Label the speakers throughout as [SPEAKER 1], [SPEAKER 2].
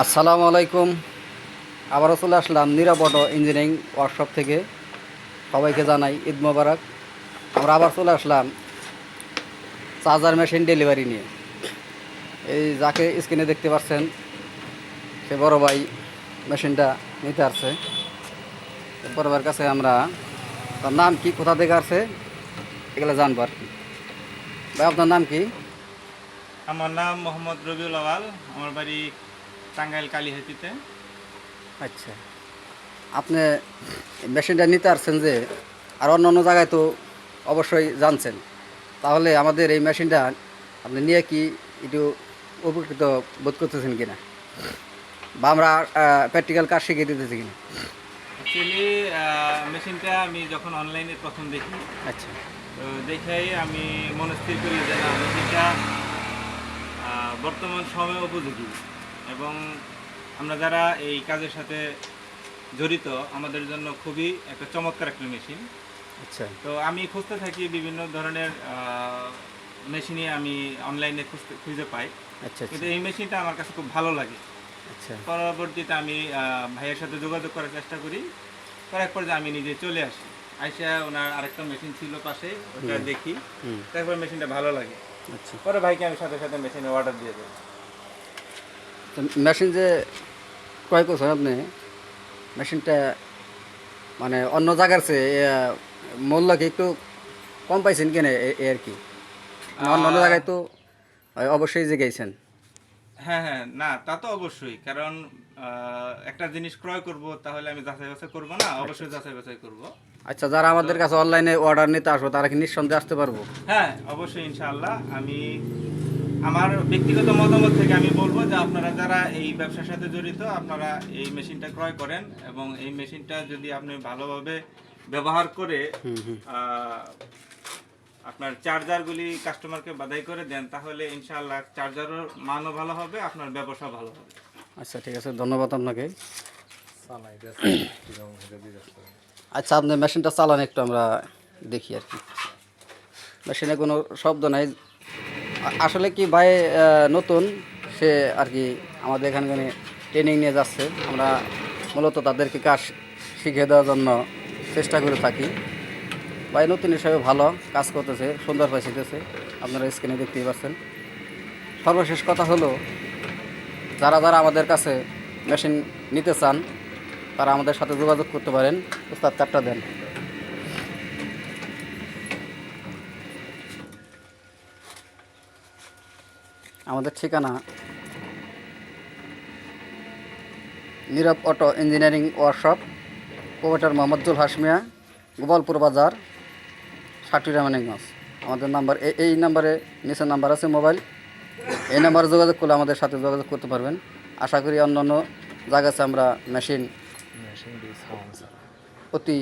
[SPEAKER 1] আসসালামু আলাইকুম। আবারও চলে আসলাম নিরাপদ ইঞ্জিনিয়ারিং ওয়ার্কশপ থেকে। সবাইকে জানাই ঈদ মোবারক। আমরা আবার চলে আসলাম চার্জার মেশিন ডেলিভারি নিয়ে। এই যাকে স্ক্রিনে দেখতে পাচ্ছেন, সে বড় ভাই মেশিনটা নিতে আসছে। বড় কাছে আমরা তার নাম কি, কোথা থেকে আসছে, এগুলো জানব আর কি। ভাই, আপনার নাম কি?
[SPEAKER 2] আমার নাম মোহাম্মদ রবিউল আওয়াল আমার বাড়ি টাঙ্গাইল কালীহাতিতে
[SPEAKER 1] আচ্ছা। আপনি মেশিনটা নিতে আসছেন যে আর অন্য অন্য জায়গায় তো অবশ্যই জানছেন। তাহলে আমাদের এই মেশিনটা আপনি নিয়ে কি একটু উপকৃত বোধ করতেছেন কিনা? বা আমরা প্র্যাকটিক্যাল কাজ শিখিয়ে দিতেছি কিনা?
[SPEAKER 2] অ্যাকচুয়ালি মেশিনটা আমি যখন অনলাইনে প্রথম দেখি
[SPEAKER 1] আচ্ছা।
[SPEAKER 2] তো দেখেই আমি মনস্থির করি যে না মেশিনটা বর্তমান সময় উপযোগী। এবং আমরা যারা এই কাজের সাথে জড়িত আমাদের জন্য খুবই একটা চমৎকার একটা মেশিন।
[SPEAKER 1] আচ্ছা।
[SPEAKER 2] তো আমি খুঁজতে থাকি বিভিন্ন ধরনের মেশিনই আমি অনলাইনে খুঁজতে খুঁজে পাই।
[SPEAKER 1] আচ্ছা
[SPEAKER 2] কিন্তু
[SPEAKER 1] আচ্ছা।
[SPEAKER 2] এই মেশিনটা আমার কাছে খুব ভালো লাগে।
[SPEAKER 1] আচ্ছা।
[SPEAKER 2] পরবর্তীতে আমি ভাইয়ের সাথে যোগাযোগ করার চেষ্টা করি। করার পর যে আমি নিজে চলে আসি। আইসা ওনার আরেকটা মেশিন ছিল পাশে ওটা দেখি। তারপর মেশিনটা ভালো লাগে।
[SPEAKER 1] আচ্ছা।
[SPEAKER 2] পরে ভাইকে আমি সাথে সাথে মেশিনে অর্ডার দিয়ে দেবো
[SPEAKER 1] তো মেশিন যে ক্রয় করছেন আপনি মেশিনটা মানে অন্য জায়গার চেয়ে মূল্য কি একটু কম পাইছেন কেন এ- এ আর কি? অন্য অন্য জায়গায় তো অবশ্যই যে গেছেন।
[SPEAKER 2] হ্যাঁ হ্যাঁ না তা তো অবশ্যই। কারণ একটা জিনিস ক্রয় করব তাহলে আমি যাচাই বাছাই করব না অবশ্যই যাচাই বাছাই করব।
[SPEAKER 1] আচ্ছা যারা আমাদের কাছে অনলাইনে অর্ডার নিতে আসব তারা কি নিঃসন্দেহে আসতে পারব?
[SPEAKER 2] হ্যাঁ অবশ্যই ইনশাআল্লাহ। আমি আমার ব্যক্তিগত মতামত থেকে আমি বলব যে আপনারা যারা এই ব্যবসার সাথে জড়িত আপনারা এই মেশিনটা ক্রয় করেন এবং এই মেশিনটা যদি আপনি ভালোভাবে ব্যবহার করে আপনার চার্জারগুলি কাস্টমারকে বাধাই করে দেন তাহলে ইনশাআল্লাহ চার্জারও মানও ভালো হবে আপনার ব্যবসা ভালো হবে।
[SPEAKER 1] আচ্ছা ঠিক আছে ধন্যবাদ আপনাকে। আচ্ছা আপনি মেশিনটা চালান একটু আমরা দেখি আর কি। মেশিনে কোনো শব্দ নাই। আসলে কি ভাই নতুন, সে আর কি আমাদের এখানে ট্রেনিং নিয়ে যাচ্ছে। আমরা মূলত তাদেরকে কাজ শিখিয়ে দেওয়ার জন্য চেষ্টা করে থাকি। ভাই, নতুন হিসাবে ভালো কাজ করতেছে, সুন্দর পাইছিতেছে আপনারা স্ক্রিনে দেখতেই পাচ্ছেন। সর্বশেষ কথা হলো, যারা যারা আমাদের কাছে মেশিন নিতে চান, তারা আমাদের সাথে যোগাযোগ করতে পারেন। উস্তাদ চারটা দেন। আমাদের ঠিকানা Nirob auto engineering workshop proprietor Mohammadul Hasmiya Gopalpur Bazar Saturia Manikganj আমাদের নাম্বার এই এই নাম্বারে নিচের নাম্বার আছে মোবাইল। এই নাম্বারে যোগাযোগ করলে আমাদের সাথে যোগাযোগ করতে পারবেন। আশা করি অন্যান্য জায়গাতে আমরা মেশিন। অতি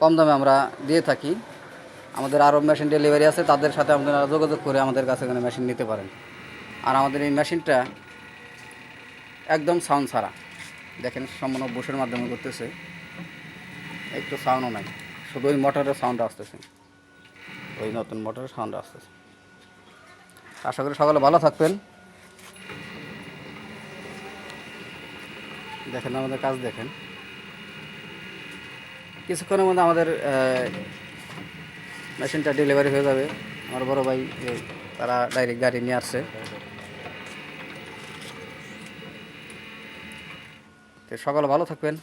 [SPEAKER 1] কম দামে আমরা দিয়ে থাকি। আমাদের আরও মেশিন ডেলিভারি আছে, তাদের সাথে আপনারা যোগাযোগ করে আমাদের কাছে এখানে মেশিন নিতে পারেন। আর আমাদের এই মেশিনটা একদম সাউন্ড ছাড়া। দেখেন সম্পূর্ণ বুশের মাধ্যমে করতেছে। একটু সাউন্ডও নাই। শুধু ওই মোটরের সাউন্ড আসতেছে। ওই নতুন মোটরের সাউন্ড আসতেছে। আশা করি সকালে ভালো থাকবেন। দেখেন আমাদের কাজ দেখেন। কিছুক্ষণের মধ্যে আমাদের মেশিনটা ডেলিভারি হয়ে যাবে। আমার বড় ভাই তারা ডাইরেক্ট গাড়ি নিয়ে আসছে। সকাল ভালো থাকবেন।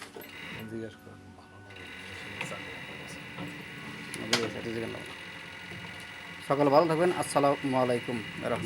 [SPEAKER 1] সকাল ভালো থাকবেন। আসসালামু আলাইকুম রহমতুল্লাহ